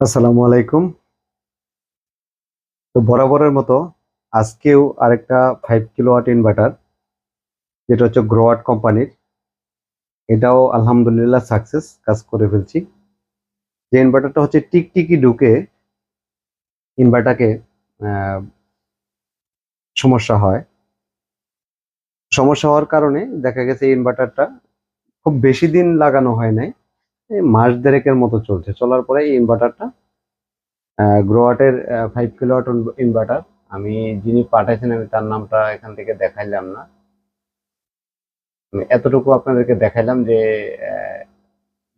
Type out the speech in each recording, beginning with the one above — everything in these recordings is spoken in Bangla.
আসসালামু আলাইকুম। তো বরাবরের মতো আজকেও আরেকটা ফাইভ কিলোওয়াট ইনভার্টার যেটা হচ্ছে গ্রোয়াট কোম্পানির এটাও আলহামদুলিল্লাহ সাকসেস কাজ করে ফেলছি। যে ইনভার্টারটা হচ্ছে টিকটিকি ঢুকে ইনভার্টারকে সমস্যা হয়। সমস্যা হওয়ার কারণে দেখা গেছে ইনভার্টারটা খুব বেশি দিন লাগানো হয় নাই। এই মাস দেড়েকের মতো চলছে। চলার পরে এই ইনভার্টারটা গ্রোয়াটের ফাইভ কিলোওয়াট ইনভার্টার আমি যিনি পাঠাইছেন, আমি তার নামটা এখান থেকে দেখাইলাম না। এতটুকু আপনাদেরকে দেখাইলাম যে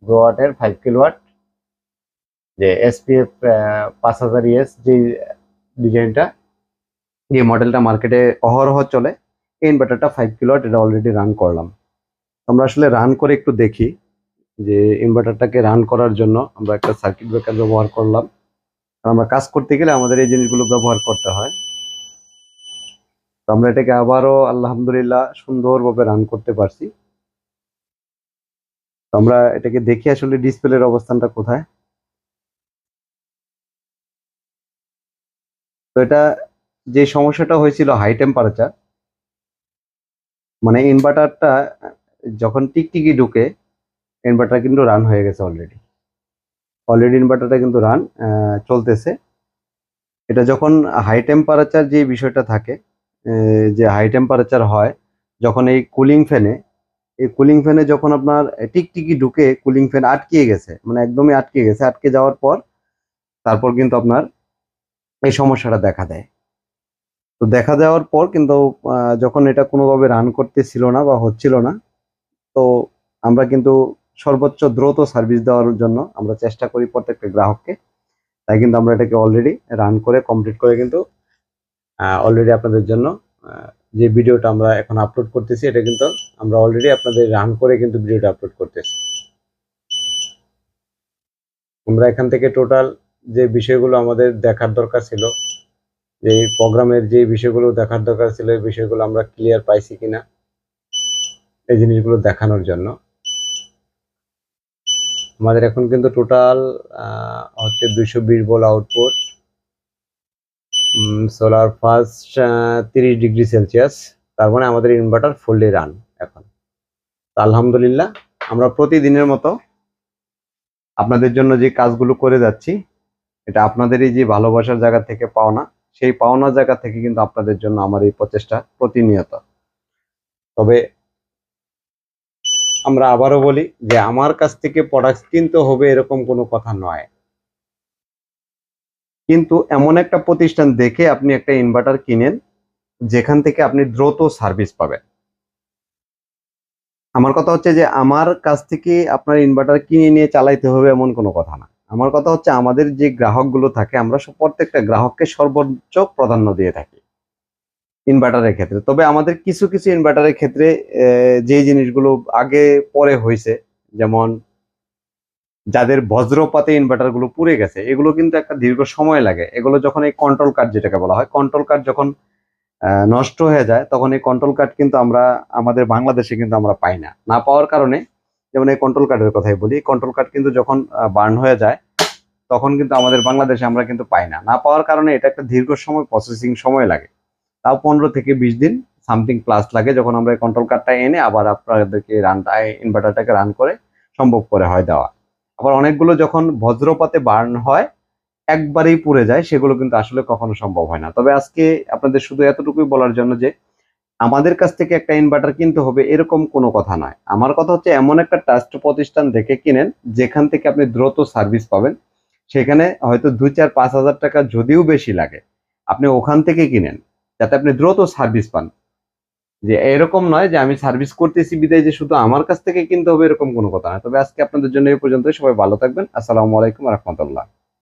গ্রোয়াটের ফাইভ কিলোওয়াট যে এসপিএফ পাঁচ হাজার ইএস যে ডিজাইনটা যে মডেলটা মার্কেটে অহরহ চলে। এই ইনভার্টারটা ফাইভ কিলোওয়াট এটা অলরেডি রান করলাম। আমরা আসলে রান করে একটু দেখি। যে ইনভার্টারটাকে রান করার জন্য আমরা একটা সার্কিট ব্রেকার ব্যবহার করলাম। আমরা কাজ করতে গেলে আমাদের এই জিনিসগুলো ব্যবহার করতে হয়। তো আমরা এটাকে আবারও আলহামদুলিল্লাহ সুন্দরভাবে রান করতে পারছি। তো আমরা এটাকে দেখি আসলে ডিসপ্লের অবস্থানটা কোথায়। তো এটা যে সমস্যাটা হয়েছিল হাই টেম্পারেচার মানে ইনভার্টারটা যখন টিকটিকি ঢুকে ইনভার্টার কিন্তু রান হয়ে গেছে অলরেডি অলরেডি ইনভার্টারটা কিন্তু রান চলতেছে। এটা যখন হাই টেম্পারেচার যে বিষয়টা থাকে যে হাই টেম্পারেচার হয়, যখন এই কুলিং ফ্যানে এই কুলিং ফ্যানে যখন আপনার টিকটিকি ঢুকে কুলিং ফ্যান আটকিয়ে গেছে মানে একদমই আটকে গেছে, আটকে যাওয়ার পর, তারপর কিন্তু আপনার এই সমস্যাটা দেখা দেয়। তো দেখা দেওয়ার পর কিন্তু যখন এটা কোনোভাবে রান করতেছিল না বা হচ্ছিল না, তো আমরা কিন্তু সর্বোচ্চ দ্রুত সার্ভিস দেওয়ার জন্য আমরা চেষ্টা করি প্রত্যেকটা গ্রাহককে। তাই কিন্তু আমরা এটাকে অলরেডি রান করে কমপ্লিট করে কিন্তু অলরেডি আপনাদের জন্য যে ভিডিওটা আমরা এখন আপলোড করতেছি, এটা কিন্তু আমরা অলরেডি আপনাদের রান করে কিন্তু ভিডিওটা আপলোড করতেছি। আমরা এখান থেকে টোটাল যে বিষয়গুলো আমাদের দেখার দরকার ছিল, যে প্রোগ্রামের যে বিষয়গুলো দেখার দরকার ছিল, এই বিষয়গুলো আমরা ক্লিয়ার পাইছি কিনা, এই জিনিসগুলো দেখানোর জন্য। আমাদের এখন কিন্তু টোটাল হচ্ছে দুইশো বিশ বল আউটপুট সোলার ফার্স্ট তিরিশ ডিগ্রি সেলসিয়াস তার মানে আমাদের ইনভার্টার ফুললি রান এখন। আলহামদুলিল্লাহ, আমরা প্রতিদিনের মতো আপনাদের জন্য যে কাজগুলো করে যাচ্ছি, এটা আপনাদেরই যে ভালোবাসার জায়গা থেকে পাওনা, সেই পাওনা জায়গা থেকে কিন্তু আপনাদের জন্য আমার এই প্রচেষ্টা প্রতিনিয়ত। তবে আমরা আবারও বলি যে আমার কাছ থেকে প্রোডাক্ট কিনতে হবে এরকম কোনো কথা নয়। কিন্তু এমন একটা প্রতিষ্ঠান দেখে আপনি একটা ইনভার্টার কিনেন, যেখান থেকে আপনি দ্রুত সার্ভিস পাবেন। আমার কথা হচ্ছে যে আমার কাছ থেকে আপনার ইনভার্টার কিনে নিয়ে চালাইতে হবে এমন কোনো কথা না। আমার কথা হচ্ছে আমাদের যে গ্রাহকগুলো থাকে, আমরা প্রত্যেকটা গ্রাহককে সর্বোচ্চ প্রাধান্য দিয়ে থাকি। ইনভার্টারের ক্ষেত্রে। তবে আমাদের কিছু কিছু ইনভার্টারের ক্ষেত্রে যে জিনিসগুলো আগে পরে হয়েছে, যেমন যাদের বজ্রপাতে ইনভার্টারগুলো পুড়ে গেছে, এগুলো কিন্তু একটা দীর্ঘ সময় লাগে। এগুলো যখন এই কন্ট্রোল কার্ড যেটাকে বলা হয় কন্ট্রোল কার্ড যখন নষ্ট হয়ে যায়, তখন এই কন্ট্রোল কার্ড কিন্তু আমরা, আমাদের বাংলাদেশে কিন্তু আমরা পাই না। না পাওয়ার কারণে, যেমন এই কন্ট্রোল কার্ডের কথাই বলি কন্ট্রোল কার্ড কিন্তু যখন বার্ন হয়ে যায়, তখন কিন্তু আমাদের বাংলাদেশে আমরা কিন্তু পাই না। না পাওয়ার কারণে এটা একটা দীর্ঘ সময় প্রসেসিং সময় লাগে। তাও পনেরো থেকে বিশ দিন সামথিং প্লাস লাগে। যখন আমরা কন্ট্রোল কার্ডটা এনে আবার আপনাদেরকে রানটা ইনভার্টারটাকে রান করে সম্ভব করে হয় দেওয়া। আবার অনেকগুলো যখন বজ্রপাতে বার্ন হয়, একবারেই পুড়ে যায়, সেগুলো কিন্তু আসলে কখনো সম্ভব হয় না। তবে আজকে আপনাদের শুধু এতটুকুই বলার জন্য যে, আমাদের কাছ থেকে একটা ইনভার্টার কিনতে হবে এরকম কোনো কথা নয়। আমার কথা হচ্ছে এমন একটা ট্রাস্ট প্রতিষ্ঠান দেখে কিনেন, যেখান থেকে আপনি দ্রুত সার্ভিস পাবেন। সেখানে হয়তো দুই চার পাঁচ হাজার টাকা যদিও বেশি লাগে, আপনি ওখান থেকে কিনেন। যাতে আপনি দ্রুত সার্ভিস পান। যে এরকম নয় যে আমি সার্ভিস করতেছি বিদায় যে শুধু আমার কাছ থেকে কিনতে হবে এরকম কোনো কথা না। তবে আজকে আপনাদের জন্য এই পর্যন্ত সবাই ভালো থাকবেন। আসসালামু আলাইকুম রহমতুল্লাহ।